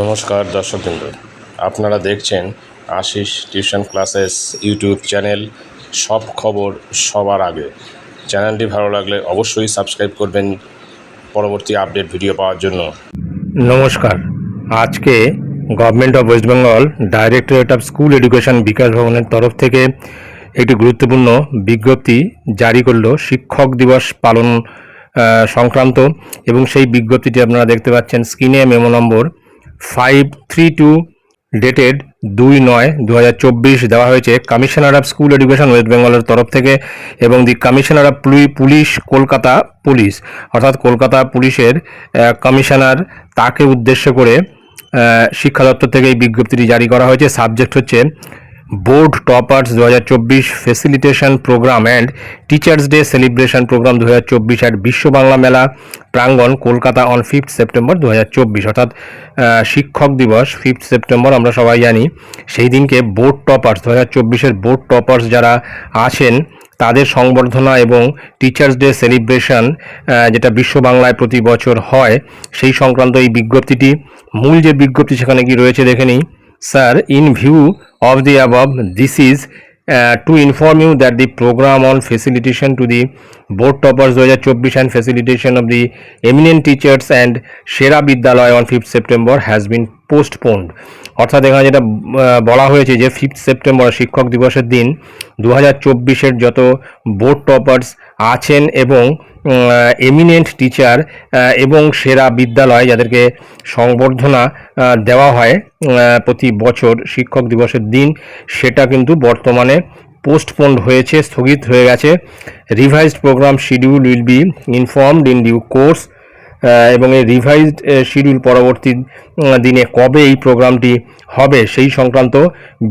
নমস্কার দর্শকবৃন্দ। আপনারা দেখছেন Ashis tuition classes YouTube channel. সব খবর সবার আগে। চ্যানেলটি ভালো লাগলে অবশ্যই সাবস্ক্রাইব করবেন পরবর্তী আপডেট ভিডিও পাওয়ার জন্য। নমস্কার। আজকে government of West Bengal directorate of school education Bikash ভবনের তরফ থেকে একটি গুরুত্বপূর্ণ বিজ্ঞপ্তি জারি করল শিক্ষক দিবস পালন সংক্রান্ত। এবং সেই বিজ্ঞপ্তিটি আপনারা দেখতে পাচ্ছেন স্ক্রিনে memo number five three two dated দুই নয় দু দেওয়া হয়েছে commissioner of school education West বেঙ্গলের তরফ থেকে এবং the commissioner of police Kolkata police অর্থাৎ কলকাতা পুলিশের কমিশনার তাকে উদ্দেশ্য করে শিক্ষা দপ্তর থেকে এই বিজ্ঞপ্তিটি জারি করা হয়েছে। সাবজেক্ট হচ্ছে বোর্ড টপার্স দু হাজার চব্বিশ facilitation programme and teachers day celebration programme দু হাজার চব্বিশ অ্যাট বিশ্ব বাংলা মেলা প্রাঙ্গণ কলকাতা অন ফিফথ সেপ্টেম্বর দু হাজার চব্বিশ। অর্থাৎ শিক্ষক দিবস, ফিফথ সেপ্টেম্বর আমরা সবাই জানি। সেই দিনকে বোর্ড টপার্স দু হাজার চব্বিশের বোর্ড টপার্স যারা আছেন, তাদের সংবর্ধনা এবং টিচার্স ডে সেলিব্রেশন যেটা বিশ্ব বাংলায় প্রতি বছর হয়, সেই সংক্রান্ত এই বিজ্ঞপ্তিটি, মূল যে বিজ্ঞপ্তি সেখানে কি রয়েছে দেখে নিই। Sir, in view of the above this is uh, to inform you that the program on facilitation to the board toppers 2024 and facilitation of the eminent teachers and সেরা বিদ্যালয় on 5th September has been postponed অর্থাৎ এখানে যেটা বলা হয়েছে যে fifth September শিক্ষক দিবসের দিন দু হাজার যত বোর্ড টপার্স আছেন এবং এমিনেন্ট টিচার এবং সেরা বিদ্যালয় যাদেরকে সংবর্ধনা দেওয়া হয় প্রতি বছর শিক্ষক দিবসের দিন, সেটা কিন্তু বর্তমানে পোস্টপোন্ড হয়েছে, স্থগিত হয়ে গেছে। Revised programme schedule will be informed in due course এবং এই রিভাইজড শিডিউল পরবর্তী দিনে কবে এই প্রোগ্রামটি হবে, সেই সংক্রান্ত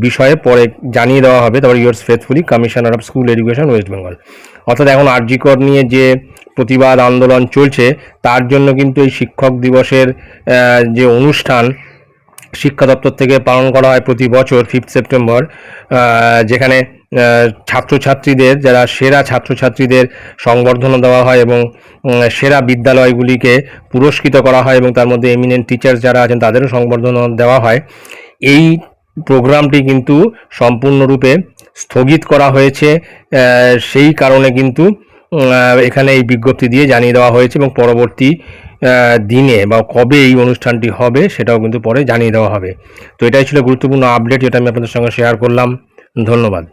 বিষয়ে পরে জানিয়ে দেওয়া হবে। তারপর yours faithfully commissioner of school education West Bengal অর্থাৎ এখন আরজিকর নিয়ে যে প্রতিবাদ আন্দোলন চলছে, তার জন্য কিন্তু এই শিক্ষক দিবসের যে অনুষ্ঠান শিক্ষা দপ্তর থেকে পালন করা হয় প্রতি বছর ফিফথ সেপ্টেম্বর যেখানে ছাত্রছাত্রীদের, যারা সেরা ছাত্রছাত্রীদের সংবর্ধনা দেওয়া হয় এবং সেরা বিদ্যালয়গুলিকে পুরস্কৃত করা হয় এবং তার মধ্যে এমিনেন্ট টিচার্স যারা আছেন তাদেরও সংবর্ধনা দেওয়া হয়। এই প্রোগ্রামটি কিন্তু সম্পূর্ণরূপে স্থগিত করা হয়েছে সেই কারণে কিন্তু এখানে এই বিজ্ঞপ্তি দিয়ে জানিয়ে দেওয়া হয়েছে এবং পরবর্তী দিনে বা কবে এই অনুষ্ঠানটি হবে সেটাও কিন্তু পরে জানিয়ে দেওয়া হবে। তো এটাই ছিল গুরুত্বপূর্ণ আপডেট যেটা আমি আপনাদের সঙ্গে শেয়ার করলাম। ধন্যবাদ।